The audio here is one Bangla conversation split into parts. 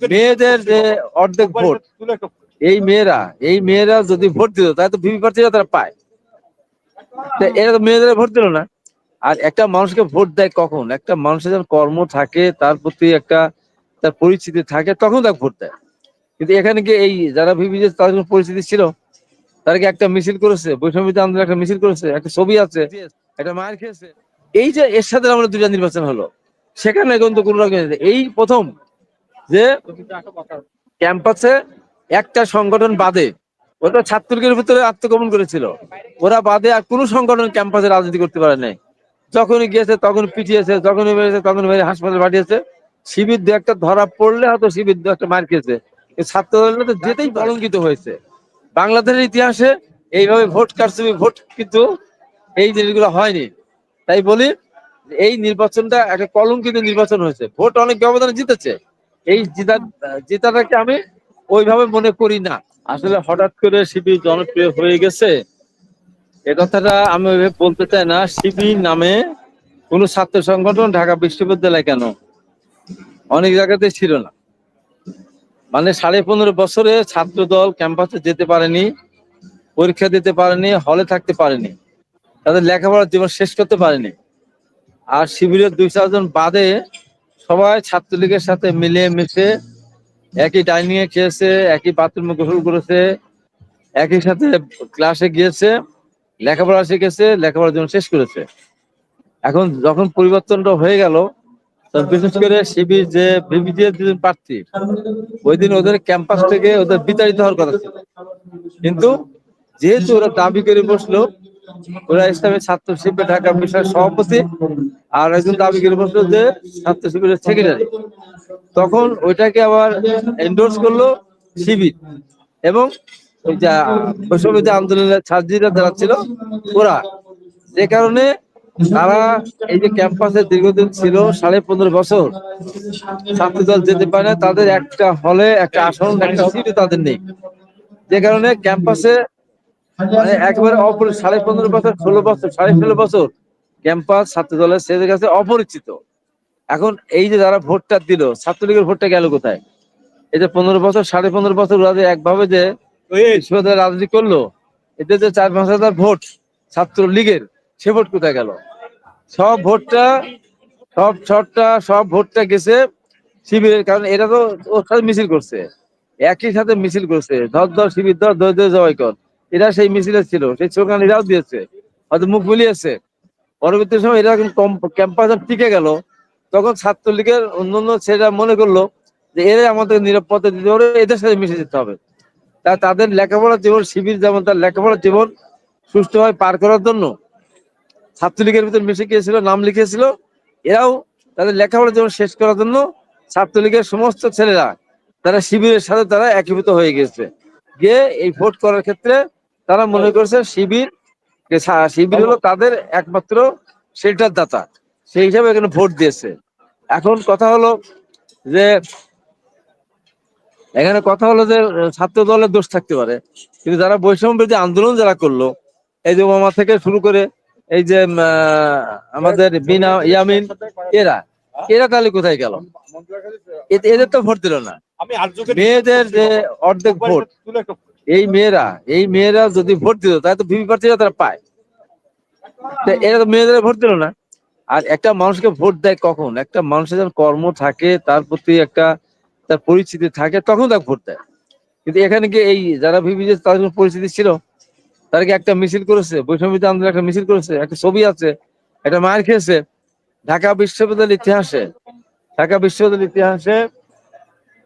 মেয়েদের যে অর্ধেক ভোট এই মেয়েরা এই মেয়েরা যদি ভোট দিত তাহলে তো ভিভি প্রার্থীরা তারা পায়। এরা তো মেয়েদের ভোট দিল না। আর একটা মানুষকে ভোট দেয় কখন? একটা মানুষের যখন কর্ম থাকে তার প্রতি একটা তার পরিচিতি থাকে তখন তাকে ভোট দেয়। কিন্তু এখানে কি এই যারা ভিভি যে তাদের কোনো পরিস্থিতি ছিল তারা কি একটা মিছিল করেছে? বৈষম্যবিত আন্দোলন একটা মিছিল করেছে একটা ছবি আছে একটা মায়ের খেয়েছে। এই যে এর সাথে আমাদের দুটা নির্বাচন হলো সেখানে কিন্তু কোনো রকম এই প্রথম যে ক্যাম্পাসে একটা সংগঠন বাদে, ওটা ছাত্রলীগের ভিতরে আত্মগোপন করেছিল। ওরা বাদে আর কোনো সংগঠন ক্যাম্পাসে রাজনীতি করতে পারে নাই। যখনই গিয়েছে, তখন পিটিয়েছে, যখনই মেরেছে তখন মেরে হাসপাতালে পাঠিয়েছে। শিবির দু একটা ধরা পড়লে হয়তো শিবির দু একটা মার খেয়েছে। ছাত্র তো যেতেই কলঙ্কিত হয়েছে। বাংলাদেশের ইতিহাসে এইভাবে ভোট কারচুপি, ভোট কিন্তু এই জিনিসগুলো হয়নি। তাই বলি, এই নির্বাচনটা একটা কলঙ্কিত নির্বাচন হয়েছে। ভোট অনেক ব্যবধানে জিতেছে। এই জিতা, জেতাটাকে আমি ওইভাবে মনে করি না। আসলে হঠাৎ করে শিবির জনপ্রিয় হয়ে গেছে। এ কথাটা আমি বলতে চাই না। শিবির নামে কোন ছাত্র সংগঠন ঢাকা বিশ্ববিদ্যালয় কেন? অনেক জায়গাতে ছিল না। মানে সাড়ে পনেরো বছরে ছাত্র দল ক্যাম্পাসে যেতে পারেনি, পরীক্ষা দিতে পারেনি, হলে থাকতে পারেনি, তাদের লেখাপড়ার জীবন শেষ করতে পারেনি। আর শিবিরের দুই চারজন বাদে সবাই ছাত্রলীগের সাথে মিলে মিশে একই ডাইনিং এ খেয়েছে, একই বাথরুমে গোসল করেছে, একই সাথে ক্লাসে গিয়েছে, লেখাপড়া শিখেছে, লেখাপড়ার জন্য শেষ করেছে। এখন যখন পরিবর্তনটা হয়ে গেল বিশেষ করে শিবির যে দুজন প্রার্থী, ওই দিন ওদের ক্যাম্পাস থেকে ওদের বিতাড়িত হওয়ার কথা ছিল। কিন্তু যেহেতু ওরা দাবি করে বসল ওরা ইসলামের ছাত্র শিবির ঢাকা বিষয়ের সভাপতি আর একজন দাবি করে বসল যে ছাত্র শিবিরের সেক্রেটারি তখন ওইটাকে আবার এন্ডোর্স করল শিবির এবং ওই যা বৈষম্য আন্দোলনের ছাত্রীরা যারা ছিল, ওরা। যে কারণে তারা এই যে ক্যাম্পাসে দীর্ঘদিন ছিল, সাড়ে পনেরো বছর ছাত্র দল যেতে পারে না, তাদের একটা হলে, একটা আসন, একটা সিটও তাদের নেই। যে কারণে ক্যাম্পাসে মানে একবারে অপরি সাড়ে পনেরো বছর ষোলো বছর সাড়ে ষোলো বছর ক্যাম্পাস ছাত্র দলের সেদের কাছে অপরিচিত। এখন এই যে যারা ভোটটা দিল ছাত্রলীগের ভোটটা গেল কোথায়? এই যে পনেরো বছর সাড়ে পনেরো বছর ওরা যে একভাবে যে রাজনীতি করল এতে যে চার পাঁচ হাজার ভোট ছাত্রলীগের সে ভোট কোথায় গেল? সব ভোটটা সব ছটটা সব ভোটটা গেছে শিবিরের কারণ এরা তো ওর সাথে মিছিল করছে। একই সাথে মিছিল করছে। ধর ধর শিবির ধর ধর ধর জবাই কর। এরা সেই মিছিলে ছিল, সেই স্লোগান এরাও দিয়েছে, হয়তো মুখ মিলিয়েছে পরবর্তী সময় এরা ক্যাম্পাস টিকে গেল, তখন ছাত্রলীগের অন্যান্য ছেলেরা মনে করল যে এরা আমাদের নিরাপত্তা দিতে পারে এদের সাথে মিশে যেতে হবে। তা তাদের লেখাপড়ার জীবন, শিবির যেমন তার লেখাপড়ার জীবন সুষ্ঠুভাবে পার করার জন্য, ছাত্রলীগের ভিতর মিশে গিয়েছিল, নাম লিখিয়েছিল এরাও তাদের লেখাপড়ার জীবন শেষ করার জন্য ছাত্রলীগের সমস্ত ছেলেরা, তারা শিবিরের সাথে তারা একীভূত হয়ে গেছে গিয়ে এই ভোট করার ক্ষেত্রে তারা মনে করছে শিবির শিবির হলো তাদের একমাত্র শেল্টার দাতা সেই হিসাবে এখানে ভোট দিয়েছে। এখন কথা হলো যে এখানে কথা হলো যে ছাত্র দলের দোষ থাকতে পারে। কিন্তু যারা বৈষম্য বিরোধী আন্দোলন যারা করল এই যে ওবামা থেকে শুরু করে এই যে আমাদের বিনা ইয়ামিন এরা এরা তাহলে কোথায় গেল? এদের তো ভোট দিল না। মেয়েদের যে অর্ধেক ভোট। এই মেয়েরা এই মেয়েরা যদি ভোট দিত, তাহলে তো ভিভি প্রার্থীরা তারা পায়। এরা তো মেয়েদের ভোট দিল না। আর একটা মানুষকে ভোট দেয় কখন? একটা মানুষের যখন কর্ম থাকে, তার প্রতি একটা তার পরিচিতি থাকে, তখন তাকে ভোট দেয়। কিন্তু এখানে কি এই যারা ভিভি যে তাদের কোনো পরিস্থিতি ছিল, তারা কি একটা মিছিল করেছে বৈষম্যবিত আন্দোলন একটা মিছিল করেছে, একটা ছবি আছে, একটা মায়ের খেয়েছে। ঢাকা বিশ্ববিদ্যালয়ের ইতিহাসে, ঢাকা বিশ্ববিদ্যালয়ের ইতিহাসে,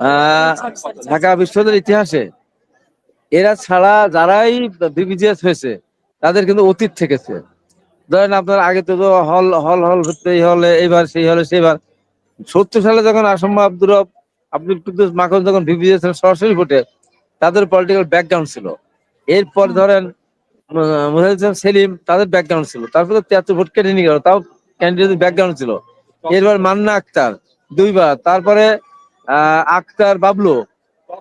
আহ, ঢাকা বিশ্ববিদ্যালয়ের ইতিহাসে এরা ছাড়া যারাই বিবিজিএস হয়েছে তাদের কিন্তু অতীত থেকেছে। ধরেন আপনার আগে তো হল হল হল হচ্ছে এই হলে এইবার সেই হলে সেইবার। সত্তর সালে যখন আসম্মা আব্দুর কুদ্দুস মাখন যখন বিবিজিএস সরাসরি ভোটে তাদের পলিটিক্যাল ব্যাকগ্রাউন্ড ছিল। এরপর ধরেন আহ, মুজাহিদ সেলিম তাদের ব্যাকগ্রাউন্ড ছিল। তারপরে তিয়াত্তর ভোট কেটে নিয়ে গেল তাও ক্যান্ডিডেট ব্যাকগ্রাউন্ড ছিল। এরপর মান্না আক্তার দুইবার। তারপরে আহ, আক্তার বাবলু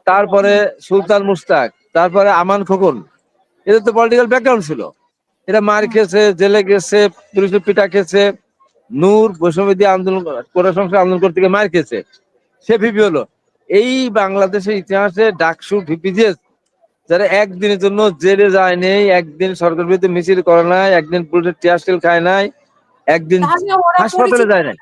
তারপরে সুলতান মুস্তাক তারপরে আমান খোকন এদের তো পলিটিক্যাল ব্যাকগ্রাউন্ড ছিল। এরা মার খেয়েছে জেলে গেছে পুলিশ পিটা খেয়েছে নূর বৈষম্যবিধি আন্দোলন কোটা সংস্কার আন্দোলন করতে গিয়ে মার খেয়েছে। সে ভিপি হলো। এই বাংলাদেশের ইতিহাসে ডাকসু ভিপিজিএস যারা একদিনের জন্য জেলে যায় নেই একদিন সরকার বিরুদ্ধে মিছিল করে নাই একদিন পুলিশের টিয়ারস্টিল খায় নাই একদিন হাসপাতালে যায় নাই।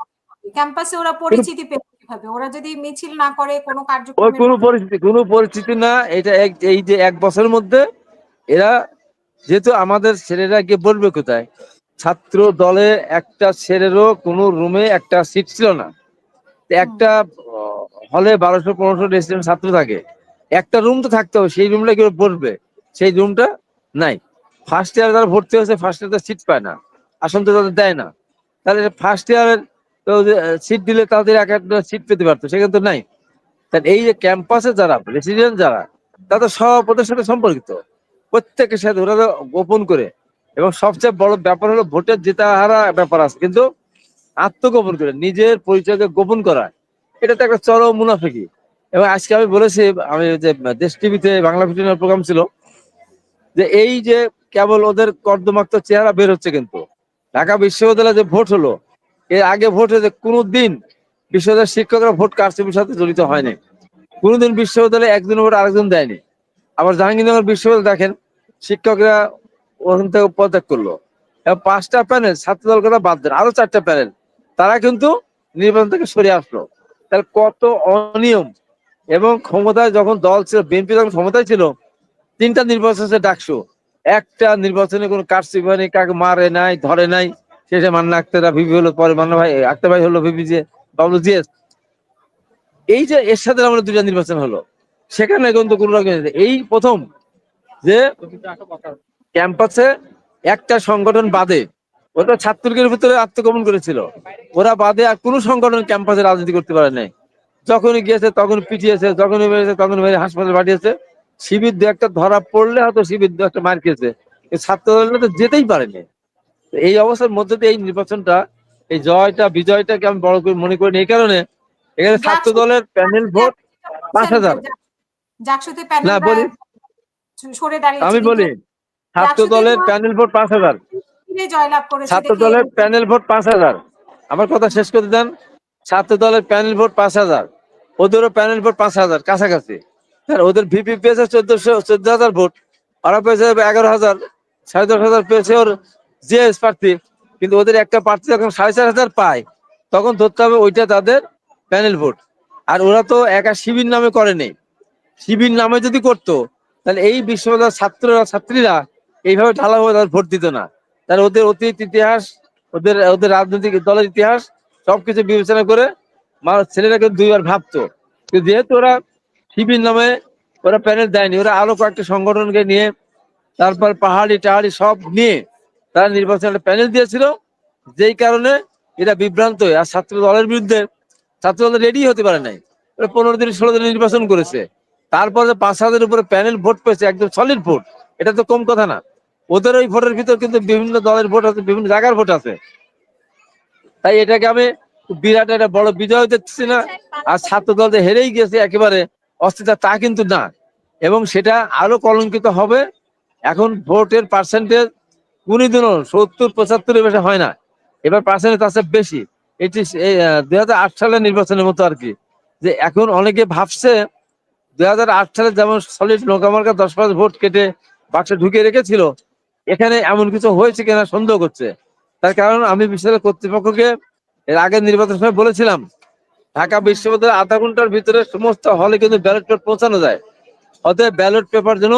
ক্যাম্পাসে ওরা পরিচিতি পেবে কীভাবে ওরা যদি মিছিল না করে কোনো কার্যক্রম কোনো পরিস্থিতি কোনো পরিস্থিতি না। এটা এক- এই যে এক বছরের মধ্যে এরা যেহেতু আমাদের ছেলেরা গিয়ে বলবে কোথায় ছাত্র দলে একটা ছেলেরও কোনো রুমে একটা সিট ছিল না। একটা হলে বারোশো পনেরোশো রেসিডেন্ট ছাত্র থাকে। একটা রুম তো থাকতে হবে সেই রুমটা কেউ বসবে সেই রুমটা নাই। ফার্স্ট ইয়ার যারা ভর্তি হয়েছে ফার্স্ট ইয়ার সিট পায় না আসন তো তাদের দেয় না। তাহলে ফার্স্ট ইয়ারের তো সিট দিলে তাদের এক একটা সিট পেতে পারতো সেখানে তো নাই। তাহলে এই যে ক্যাম্পাসে যারা রেসিডেন্ট যারা তারা তো সব সাথে সম্পর্কিত। প্রত্যেকের সাথে ওরা গোপন করে। এবং সবচেয়ে বড় ব্যাপার হলো ভোটের জেতা হারা ব্যাপার আছে, কিন্তু আত্মগোপন করে, নিজের পরিচয়কে গোপন করা। এটা তো একটা চরম মুনাফিকি। এবং আজকে আমি বলেছি, আমি যে দেশ টিভিতে বাংলা ভিডিওর প্রোগ্রাম ছিল, যে এই যে কেবল ওদের কর্দমাক্ত চেহারা বের হচ্ছে কিন্তু। ঢাকা বিশ্ববিদ্যালয়ে যে ভোট হলো এর আগে ভোট হয়েছে কোনোদিন বিশ্ববিদ্যালয়ের শিক্ষকরা ভোট কারচুপির সাথে জড়িত হয়নি। কোনোদিন বিশ্ববিদ্যালয়ে একজন ভোট আরেকজন দেয়নি। আবার জাহাঙ্গীরনগর বিশ্ববিদ্যালয় দেখেন, শিক্ষকরা ওখান থেকে পদত্যাগ করল। পাঁচটা প্যানেল ছাত্র দল কথা বাদ দেন, আরও চারটা প্যানেল। তারা কিন্তু নির্বাচন থেকে সরে আসলো। তাহলে কত অনিয়ম এবং ক্ষমতায় যখন দল ছিল, বিএনপি যখন ক্ষমতায় ছিল, তিনটা নির্বাচন ডাকসু। একটা নির্বাচনে কোনো কারচুপি হয়নি কাকে মারে নাই, ধরে নাই। শেষে মান্না আক্তারা ভিপি হলো, পরে মান্না ভাই, আক্তার ভাই হলো ভিপি যে বাবলু জিএস এই যে এর সাথে আমাদের দুইটা নির্বাচন হলো, সেখানে কিন্তু কোনো রকম এই প্রথম যে ক্যাম্পাসে একটা সংগঠন বাদে, ওটা ছাত্রলীগের ভিতরে আত্মগোপন করেছিল। ওরা বাদে আর কোনো সংগঠন ক্যাম্পাসে রাজনীতি করতে পারে নাই। যখনই গিয়েছে তখন পিটিয়েছে, যখনই মেরেছে তখন মেরে হাসপাতালে পাঠিয়েছে। শিবির দু একটা ধরা পড়লে হয়তো শিবির দু একটা মার খেয়েছে। এই ছাত্র দল তো যেতেই পারেনি। এই অবস্থার মধ্যে দিয়ে এই নির্বাচনটা এই জয়টা বিজয়টাকে আমি বড় করে মনে করি এই কারণে এখানে ছাত্র দলের প্যানেল ভোট পাঁচ হাজার। না বলি। আমি বলি ছাত্র দলের প্যানেল ভোট পাঁচ হাজার। ছাত্র দলের প্যানেল ভোট পাঁচ হাজার। আমার কথা শেষ করে দেন। ছাত্র দলের প্যানেল ভোট পাঁচ হাজার। ওদেরও প্যানেল ভোট পাঁচ হাজার কাছাকাছি। আর ওদের ভিপি পেয়েছে চোদ্দশো চোদ্দ হাজার ভোট। ওরা পেয়েছে এগারো হাজার সাড়ে দশ হাজার পেয়েছে ওর জিএস প্রার্থী, কিন্তু ওদের একটা প্রার্থী যখন সাড়ে চার হাজার পায়, তখন ধরতে হবে ওইটা তাদের প্যানেল ভোট আর ওরা তো একা শিবির নামে করেনি শিবির নামে যদি করতো, তাহলে এই বিশ্ববিদ্যালয়ের ছাত্ররা, ছাত্রীরা এইভাবে ঢালাভাবে তাদের ভোট দিত না। তাহলে ওদের অতীত ইতিহাস, ওদের ওদের রাজনৈতিক দলের ইতিহাস সবকিছু বিবেচনা করে ছেলেরা কিন্তু দুইবার ভাবতো। কিন্তু যেহেতু ওরা শিবির নামে ওরা প্যানেল দেয়নি, ওরা আরও কয়েকটা সংগঠনকে নিয়ে, তারপর পাহাড়ি টাহাড়ি সব নিয়ে তারা নির্বাচনের প্যানেল দিয়েছিল, যেই কারণে এটা বিভ্রান্ত আর ছাত্র দলের বিরুদ্ধে ছাত্র দল রেডি হতে পারে নাই। পনেরো দিন, ষোলো দিন নির্বাচন করেছে। তারপরে পাঁচ হাজারের উপরে প্যানেল ভোট পেয়েছে, একদম সলিড ভোট, এটা তো কম কথা না। ওদের ওই ভোটের ভিতর কিন্তু বিভিন্ন দলের ভোট আছে, বিভিন্ন জায়গার ভোট আছে। তাই এটাকে আমি বিরাট একটা বড় বিজয় দেখছি না, আর ছাত্র দল যে হেরেই গেছে একেবারে অস্থিরতা তা কিন্তু না। এবং সেটা আরও কলঙ্কিত হবে। এখন ভোটের পার্সেন্টেজ কুড়ি দিন সত্তর পঁচাত্তরের বেশি হয় না। এবার পার্সেন্টেজ আছে বেশি। এটি দুই হাজার আট সালের নির্বাচনের মতো আর কি। যে এখন অনেকে ভাবছে দুই হাজার আট সালে যেমন সলিড নৌকামার্কা দশ পাঁচ ভোট কেটে বাক্সে ঢুকিয়ে রেখেছিল, এখানে এমন কিছু হয়েছে কিনা সন্দেহ করছে। তার কারণ আমি বিশ্ববিদ্যালয় কর্তৃপক্ষকে এর আগের নির্বাচন সময় বলেছিলাম, ঢাকা বিশ্ববিদ্যালয়ের আধা ঘণ্টার ভিতরে সমস্ত হলে কিন্তু ব্যালট পেপার পৌঁছানো যায়। অতএব ব্যালট পেপার যেন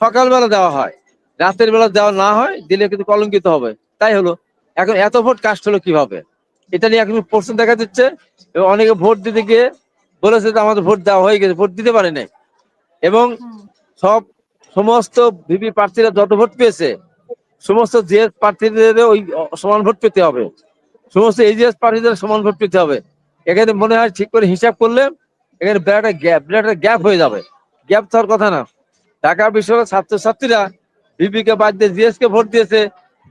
সকালবেলা দেওয়া হয়। রাতের বেলা দেওয়া না হয়, দিলে কিন্তু কলঙ্কিত হবে। তাই হলো, এখন এত ভোট কাস্ট হলো কীভাবে? এটা নিয়ে এখন প্রশ্ন দেখা দিচ্ছে এবং অনেকে ভোট দিতে গিয়ে বলেছে যে আমাদের ভোট দেওয়া হয়ে গেছে, ভোট দিতে পারে নাই এবং সব সমস্ত ভিপি প্রার্থীরা যত ভোট পেয়েছে, সমস্ত জিএস প্রার্থীদের ওই সমান ভোট পেতে হবে। সমস্ত এইচএস প্রার্থীদের সমান ভোট পেতে হবে। এখানে মনে হয় ঠিক করে হিসাব করলে, এখানে বিরাট গ্যাপ বিরাট গ্যাপ হয়ে যাবে। গ্যাপ থাকার কথা না। ঢাকা বিশ্ববিদ্যালয়ের ছাত্রছাত্রীরা ভিপি কে বাদ দিয়ে জিএস কে ভোট দিয়েছে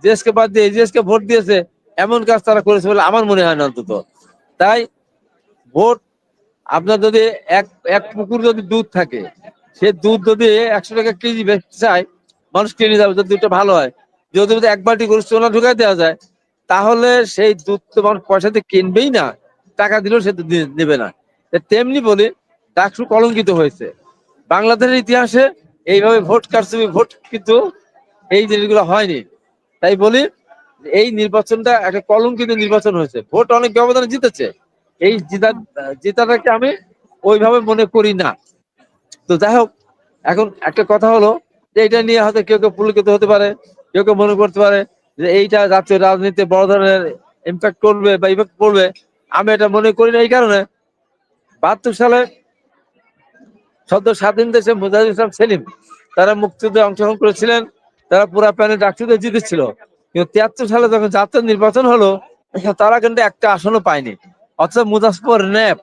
জিএস কে বাদ দিয়ে এইচএস কে ভোট দিয়েছে, এমন কাজ তারা করেছে বলে আমার মনে হয় না অন্তত। তাই ভোট, আপনার যদি এক এক পুকুর যদি দুধ থাকে, সে দুধ যদি একশো টাকা কেজি বেচতে চায়, মানুষ কিনে যাবে যদি দুধটা ভালো হয়। যদি এক বালটি গরু সোনা ঢুকাই দেওয়া যায়, তাহলে সেই দুধ তো মানুষ পয়সা দিয়ে কিনবেই না, টাকা দিলেও সে নেবে না। তেমনি বলি, ডাকসু কলঙ্কিত হয়েছে। বাংলাদেশের ইতিহাসে এইভাবে ভোট কারচুপি, ভোট কিন্তু এই জিনিসগুলো হয়নি। তাই বলি, এই নির্বাচনটা একটা কলঙ্কিত নির্বাচন হয়েছে। ভোট অনেক ব্যবধানে জিতেছে। এই জিতা, জেতাটাকে আমি ওইভাবে মনে করি না। তো যাই হোক, এখন একটা কথা হলো যে এটা নিয়ে হয়তো কেউ কেউ পুলকিত হতে পারে, কেউ কেউ মনে করতে পারে যে এইটা জাতীয় রাজনীতিতে বড় ধরনের ইম্প্যাক্ট করবে বা ইফেক্ট পড়বে আমি এটা মনে করি না এই কারণে। বাহাত্তর সালে সদ্য স্বাধীন দেশে মুজাহিদ ইসলাম সেলিম, তারা মুক্তিযুদ্ধে অংশগ্রহণ করেছিলেন, তারা পুরা প্যানে ডাকসুতে জিতেছিল কিন্তু তিয়াত্তর সালে যখন জাতীয় নির্বাচন হলো তারা কিন্তু একটা আসনও পায়নি। অথচ মুজাফর ন্যাপ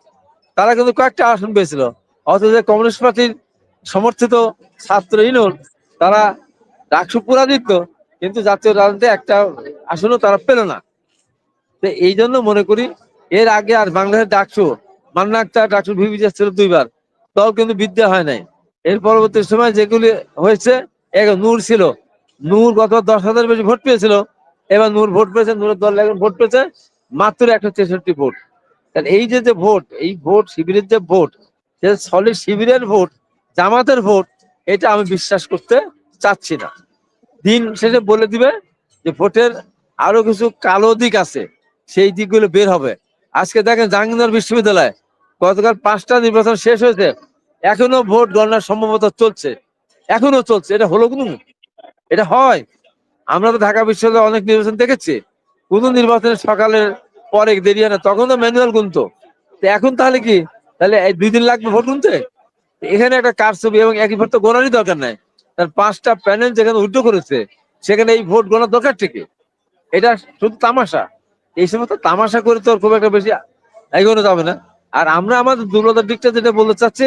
তারা কিন্তু কয়েকটা আসন পেয়েছিল। অথচ কমিউনিস্ট পার্টির সমর্থিত ছাত্র ইনুল, তারা ডাকসু পুরা জিতত, কিন্তু জাতীয় রাজনীতি একটা আসনও তারা পেল না। তো এই জন্য মনে করি, এর আগে আর বাংলাদেশের ডাকসু, মান্না আক্তার ডাকসু ভিভি ছিল দুইবার। দল কিন্তু বিদ্যা হয় নাই। এর পরবর্তী সময় যেগুলি হয়েছে, এক নূর ছিল। নূর গত দশ হাজার বেশি ভোট পেয়েছিল। এবার নূর ভোট পেয়েছে, নূরের দল এখন ভোট পেয়েছে মাত্র একশো তেষট্টি ভোট। তাহলে এই যে যে ভোট, এই ভোট, শিবিরের যে ভোট সে সলিড শিবিরের ভোট, জামাতের ভোট, এটা আমি বিশ্বাস করতে চাচ্ছি না। দিন শেষে বলে দিবে যে ভোটের আরও কিছু কালো দিক আছে, সেই দিকগুলো বের হবে। আজকে দেখেন জাহাঙ্গীরনগর বিশ্ববিদ্যালয় গতকাল পাঁচটা নির্বাচন শেষ হয়েছে। এখনও ভোট গণনা সম্ভবত চলছে। এখনও চলছে। এটা হলো কোনো এটা হয়। আমরা তো ঢাকা বিশ্ববিদ্যালয়ে অনেক নির্বাচন দেখেছি। কোন নির্বাচনের সকালের পরে দেরি হয় না। তখন তো ম্যানুয়াল গুনতো। তো এখন তাহলে কি? তাহলে দুই দিন লাগবে ভোট গুনতে? এখানে একটা কারছবি এবং একই ভোট তো গোনারই দরকার নাই। তার পাঁচটা প্যানেল যেখানে উল্টো করেছে, সেখানে এই ভোট গোনার দরকার থেকে এটা শুধু তামাশা। এই সময় তো তামাশা করে তো খুব একটা বেশি এগোনো যাবে না। আর আমরা আমাদের দুর্বলতার দিকটা যেটা বলতে চাচ্ছি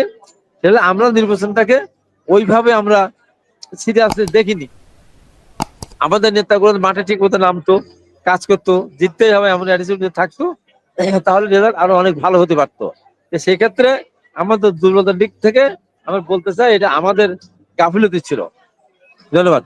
সেটা আমরা নির্বাচনটাকে ওইভাবে আমরা সিরিয়াসলি দেখিনি। আমাদের নেতাগুলো মাঠে ঠিক মতো নামতো, কাজ করতো, জিততেই হবে এমন অ্যাটিচিউড থাকতো, তাহলে রেজাল্ট আরও অনেক ভালো হতে পারতো। সেক্ষেত্রে আমাদের দুর্বলতার দিক থেকে আমরা বলতে চাই, এটা আমাদের গাফিলতি ছিল। ধন্যবাদ।